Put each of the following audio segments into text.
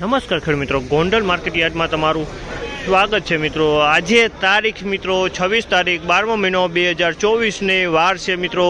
નમસ્કાર ખેડૂત મિત્રો. ગોંડલ માર્કેટ યાર્ડમાં તમારું સ્વાગત છે મિત્રો. આજે તારીખ મિત્રો છવ્વીસ તારીખ બારમો મહિનો બે હજાર ચોવીસને વાર છે મિત્રો.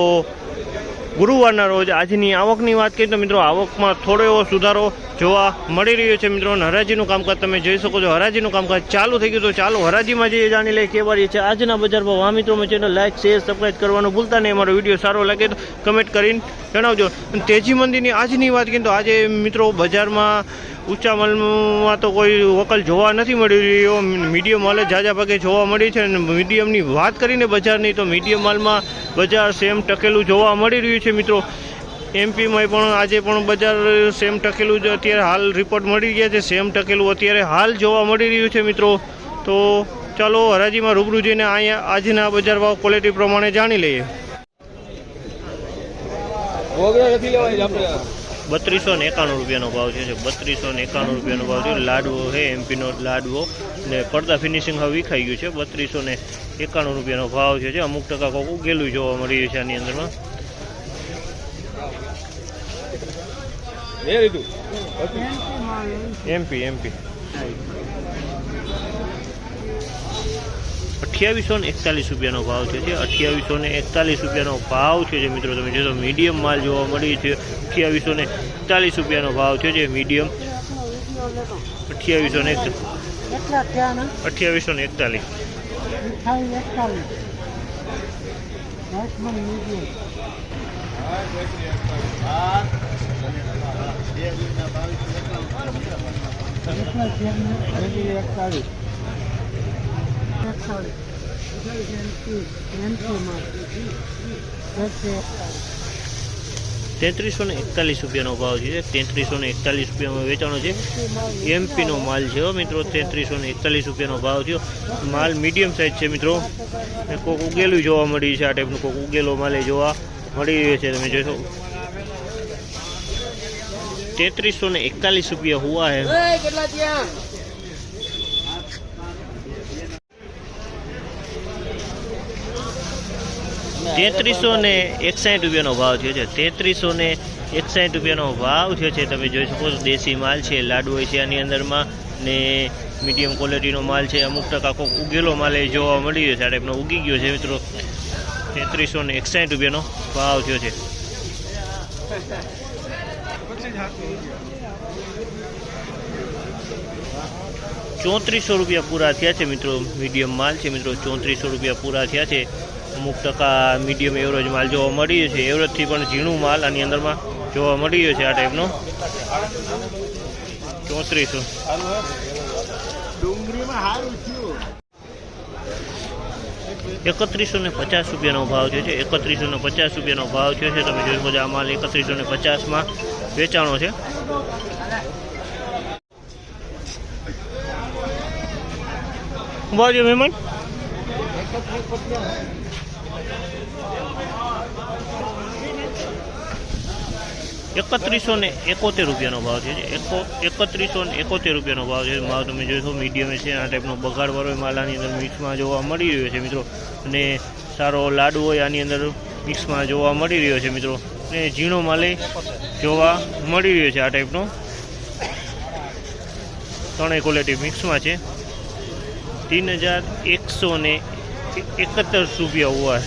ગુરુવારના રોજ આજની આવકની વાત કરીએ તો મિત્રો આવકમાં થોડો એવો સુધારો જોવા મળી રહ્યો છે મિત્રો. હરાજીનું કામકાજ તમે જોઈ શકો છો. હરાજીનું કામકાજ ચાલુ થઈ ગયું તો ચાલો હરાજીમાં જે જાણી લઈએ કેવા રહી છે. આજના બજારમાં વા મિત્રો ચેનલ લાઇક શેર સબસ્ક્રાઈબ કરવાનું ભૂલતા નહીં. અમારો વીડિયો સારો લાગે તો કમેન્ટ કરીને જણાવજો. તેજી મંદીની આજની વાત કરીએ તો આજે મિત્રો બજારમાં ઊંચા માલમાં તો કોઈ વકલ જોવા નથી મળી રહ્યો મીડિયમ માલે જાજા ભાગે જોવા મળી છે અને મીડિયમની વાત કરીને બજારની તો મીડિયમ માલમાં બજાર સેમ ટકેલું જોવા મળી રહ્યું છે મિત્રો. એમપીમાં પણ આજે પણ બજાર સેમ ટકેલું જ અત્યારે હાલ રિપોર્ટ મળી ગયા છે. સેમ ટકેલું અત્યારે હાલ જોવા મળી રહ્યું છે મિત્રો. તો ચાલો હરાજીમાં રૂબરૂ જઈને અહીંયા આજના બજાર ભાવ ક્વોલિટી પ્રમાણે જાણી લઈએ. બત્રીસો ને એકાણું રૂપિયાનો ભાવ છે. બત્રીસો ને એકાણું રૂપિયાનો ભાવ છે લાડવો છે એમપીનો લાડવો. ને પડદા ફિનિશિંગ હવે વિખાઈ ગયું છે. બત્રીસો ને એકાણું રૂપિયાનો ભાવ છે. અમુક ટકા કોક ઉગેલું જોવા મળી રહ્યું છે આની અંદરમાં. MP MP. અઠ્યાવીસો ને એકતાલીસ રૂપિયાનો ભાવ છે જે અઠ્યાવીસો ને એકતાલીસ રૂપિયાનો ભાવ છે જે મિત્રો તમે જોશો મીડિયમ માલ જોવા મળી છે. અઠ્યાવીસો ને એકતાલીસ રૂપિયાનો ભાવ છે જે મીડિયમ અઠ્યાવીસો ને અઠ્યાવીસો ને એકતાલીસ. એકતાલીસ દસમાં મીડિયમ કેટલા થયા ને એકતાલીસ એકતાલીસ એમપી એમપીમાં એકસો એકતાલીસ તેત્રીસો ને એકતાલીસ રૂપિયાનો ભાવ છે. તેત્રીસો ને એકતાલીસ રૂપિયામાં વેચાણો છે. એમપીનો માલ છે હો મિત્રો. તેત્રીસો ને એકતાલીસ રૂપિયાનો ભાવ થયો. માલ મીડિયમ સાઇઝ છે મિત્રો. ને કોક ઉગેલું જોવા મળી છે. આ ટાઈપનું કોક ઉગેલો માલે જોવા મળી રહ્યો છે. તમે જોશો. તેત્રીસો ને એકતાલીસ રૂપિયા હુઆ હે. તેત્રીસો ને એકસાઠ રૂપિયાનો ભાવ થયો છે. તેત્રીસો ને એકસાઠ રૂપિયાનો ભાવ થયો છે. તમે જોઈ શકો છો, દેશી માલ છે, લાડુ હોય છે આની અંદરમાં, ને મીડિયમ ક્વોલિટીનો માલ છે. અમુક ટકા કોક ઉગેલો માલ એ જોવા મળી રહ્યો છે. આ ટાઈપનો ઉગી ગયો છે મિત્રો. તેત્રીસો ને એકસાઠ રૂપિયાનો ભાવ થયો છે. ચોત્રીસો રૂપિયા પૂરા થયા છે મિત્રો. મીડિયમ માલ છે મિત્રો. ચોત્રીસો રૂપિયા પૂરા થયા છે. અમુક ટકા મીડિયમ એવરેજ માલ જોવા મળી છે. એવરેજથી પણ ઝીણું માલ આની અંદરમાં જોવા મળી રહ્યો છે આ ટાઈપનો ચોત્રીસો. એકત્રીસો ને પચાસ રૂપિયાનો ભાવ છે. એકત્રીસો ને પચાસ રૂપિયાનો ભાવ છે. તમે જોઈ શકો આ માલ એકત્રીસો ને પચાસમાં વેચાણો છે. ભાવ છે મહેમાન એકત્રીસો ને એકોતેર રૂપિયાનો ભાવ છે. એકો એકત્રીસો ને એકોતેર રૂપિયાનો ભાવ છે. ભાવ તમે જોશો મીડિયમ છે, આ ટાઈપનો બગાડવાળો માલાની અંદર મિક્સમાં જોવા મળી રહ્યો છે, મિત્રો. અને સારો લાડુ હોય આની અંદર મિક્સમાં જોવા મળી રહ્યો છે, મિત્રો. અને ઝીણો માલે જોવા મળી રહ્યો છે આ ટાઈપનો ત્રણેય ક્વોલિટી મિક્સમાં છે. તીન હજાર એકસો ને એકત્રીસ રૂપિયા હોવા